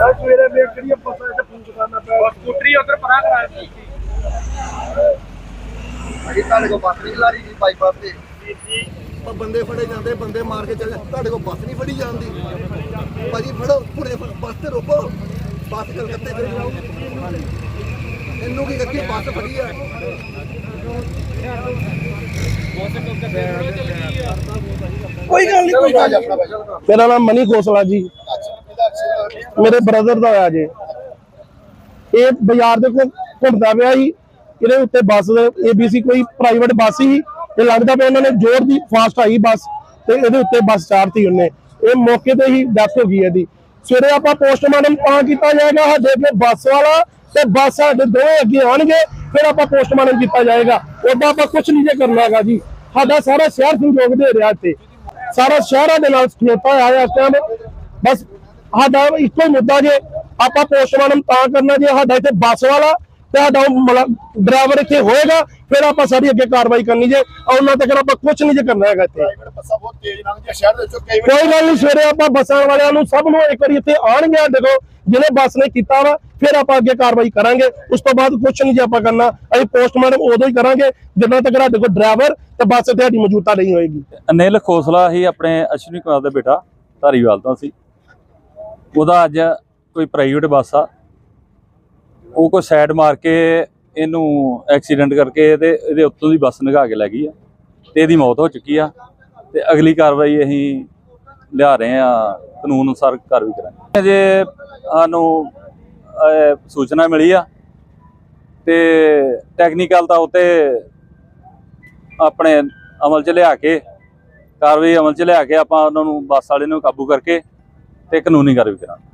ਮੇਰੇ ਵੇਖ ਕਿਹੜੀਆਂ ਪਤਾ ਇੱਥੇ ਫੋਨ ਕਰਨਾ ਪਿਆ। ਸਕੂਟਰੀ ਉਧਰ ਪਰਾਂ ਕਰਾ ਦਿੱਤੀ। ਭਾਜੀ ਤੁਹਾਡੇ ਕੋਲ ਬੱਸ ਨਹੀਂ ਖਲਾਰੀ ਜੀ ਬਾਈਪਾਸ ਤੇ। ਜੀ ਉਹ ਬੰਦੇ ਫੜੇ ਜਾਂਦੇ ਬੰਦੇ ਮਾਰ ਕੇ ਚੱਲੇ। ਤੁਹਾਡੇ ਕੋਲ ਬੱਸ ਨਹੀਂ ਫੜੀ ਜਾਂਦੀ ਭਾਜੀ ਫੜੋ ਪੁਰੇ ਬੱਸ ਤੇ ਰੋਕੋ। ਬੱਸ ਕਲਕੱਤੇ ਤੇ ਜਾਓ। ਇਹਨੂੰ ਕੀ ਕੱਕੀ ਬੱਸ ਫੜੀ ਆ? ਕੋਈ ਗੱਲ ਨਹੀਂ ਕੋਈ ਗੱਲ ਮੇਰਾ ਨਾਮ ਮਨੀ ਖੋਸਲਾ ਜੀ। ਮੇਰੇ ਬ੍ਰਦਰ ਦਾ ਹੋਇਆ ਜੇ। ਇਹ ਬਾਜ਼ਾਰ ਦੇ ਕੋਲ ਘੁੰਮਦਾ ਪਿਆ ਸੀ। ਇਹਦੇ ਉੱਤੇ ਬੱਸ ਏਬੀਸੀ ਕੋਈ ਪ੍ਰਾਈਵੇਟ ਬੱਸ ਸੀ। ਤੇ ਲੱਗਦਾ ਪਿਆ ਉਹਨਾਂ ਨੇ ਜ਼ੋਰ ਦੀ ਫਾਸਟ ਆਈ ਬੱਸ ਤੇ ਇਹਦੇ ਉੱਤੇ ਬੱਸ ਚਾੜਤੀ ਉਹਨੇ। ਇਹ ਮੌਕੇ ਤੇ ਹੀ ਡੈਥ ਹੋ ਗਈ ਇਹਦੀ। ਸਵੇਰੇ ਆਪਾਂ ਪੋਸਟਮਾਰਟਮ ਤਾਂ ਕੀਤਾ ਜਾਏਗਾ ਸਾਡੇ ਅੱਗੇ ਬੱਸ ਵਾਲਾ ਤੇ ਬੱਸ ਸਾਡੇ ਦੋਵੇਂ ਅੱਗੇ ਆਣਗੇ ਫਿਰ ਆਪਾਂ ਪੋਸਟਮਾਰਟਮ ਕੀਤਾ ਜਾਏਗਾ। ਉਦੋਂ ਆਪਾਂ ਕੁਝ ਨਹੀਂ ਜੇ ਕਰਨਾ ਹੈਗਾ ਜੀ। ਸਾਡਾ ਸਾਰਾ ਸ਼ਹਿਰ ਸੰਯੋਗ ਦੇ ਰਿਹਾ ਇੱਥੇ। ਸਾਰਾ ਸ਼ਹਿਰਾਂ ਦੇ ਨਾਲ ਖਲੋਤਾ ਹੋਇਆ ਇਸ ਟਾਈਮ ਬਸ ਸਾਡਾ ਇੱਕੋ ਹੀ ਮੁੱਦਾ ਜੇ ਆਪਾਂ ਪੋਸਟਮਾਰਟਮ ਤਾਂ ਕਰਨਾ ਜੇ ਸਾਡਾ ਇੱਥੇ ਬੱਸ ਵਾਲਾ ਤੇ ਸਾਡਾ ਡਰਾਈਵਰ ਇੱਥੇ ਹੋਏਗਾ, ਫਿਰ ਆਪਾਂ ਸਾਰੀ ਅੱਗੇ ਕਾਰਵਾਈ ਕਰਨੀ ਜੇ ਉਹਨਾਂ ਤੱਕ ਆਪਾਂ ਕੁਝ ਨਹੀਂ ਜੇ ਕਰਨਾ ਹੈਗਾ ਇੱਥੇ। ਪ੍ਰਾਈਵੇਟ ਬੱਸਾਂ ਬਹੁਤ ਤੇਜ਼ ਕੋਈ ਗੱਲ ਨਹੀਂ, ਸਵੇਰੇ ਆਪਾਂ ਬੱਸਾਂ ਵਾਲਿਆਂ ਨੂੰ ਸਭ ਨੂੰ ਇੱਕ ਵਾਰੀ ਇੱਥੇ ਆਣਗੇ ਦੇਖੋ ਜਿਹਨੇ ਬੱਸ ਨੇ ਕੀਤਾ ਵਾ, ਫਿਰ ਆਪਾਂ ਅੱਗੇ ਕਾਰਵਾਈ ਕਰਾਂਗੇ। ਉਸ ਤੋਂ ਬਾਅਦ ਕੁਝ ਨਹੀਂ ਜੇ ਆਪਾਂ ਕਰਨਾ, ਅਸੀਂ ਪੋਸਟਮਾਰਟਮ ਉਦੋਂ ਹੀ ਕਰਾਂਗੇ ਜਦੋਂ ਤੱਕ ਸਾਡੇ ਕੋਲ ਡਰਾਈਵਰ ਤੇ ਬੱਸ ਇੱਥੇ ਸਾਡੀ ਮੌਜੂਦਾ ਨਹੀਂ ਹੋਏਗੀ। ਅਨਿਲ ਖੋਸਲਾ ਹੀ ਆਪਣੇ ਅਸ਼ਵਨੀ ਕੁਮਾਰ ਦਾ ਬੇਟਾ, ਧਾਰੀਵਾਲ ਤੋਂ ਸੀ। ਉਹਦਾ ਅੱਜ ਕੋਈ ਪ੍ਰਾਈਵੇਟ ਬੱਸ ਆ। ਉਹ ਕੋਈ ਸਾਈਡ ਮਾਰ ਕੇ ਇਹਨੂੰ ਐਕਸੀਡੈਂਟ ਕਰਕੇ ਤੇ ਇਹਦੇ ਉੱਤੋਂ ਦੀ ਬੱਸ ਨਿਗਾ ਕੇ ਲੈ ਗਈ ਆ ਤੇ ਇਹਦੀ ਮੌਤ ਹੋ ਚੁੱਕੀ ਆ ਤੇ ਅਗਲੀ ਕਾਰਵਾਈ ਅਸੀਂ ਲਿਆ ਰਹੇ ਆ, ਕਾਨੂੰਨ ਅਨੁਸਾਰ ਕਾਰਵਾਈ ਕਰਾਂਗੇ। ਜੇ ਸਾਨੂੰ ਸੂਚਨਾ ਮਿਲੀ ਆ ਤੇ ਟੈਕਨੀਕਲ ਤਾਂ ਉਤੇ ਆਪਣੇ ਅਮਲ 'ਚ ਲਿਆ ਕੇ, ਕਾਰਵਾਈ ਅਮਲ 'ਚ ਲਿਆ ਕੇ ਆਪਾਂ ਉਹਨਾਂ ਨੂੰ ਬੱਸ ਵਾਲੇ ਨੂੰ ਕਾਬੂ ਕਰਕੇ ਤੇ ਕਾਨੂੰਨੀ ਕਾਰਵਾਈ ਕਰਾਂਗੇ।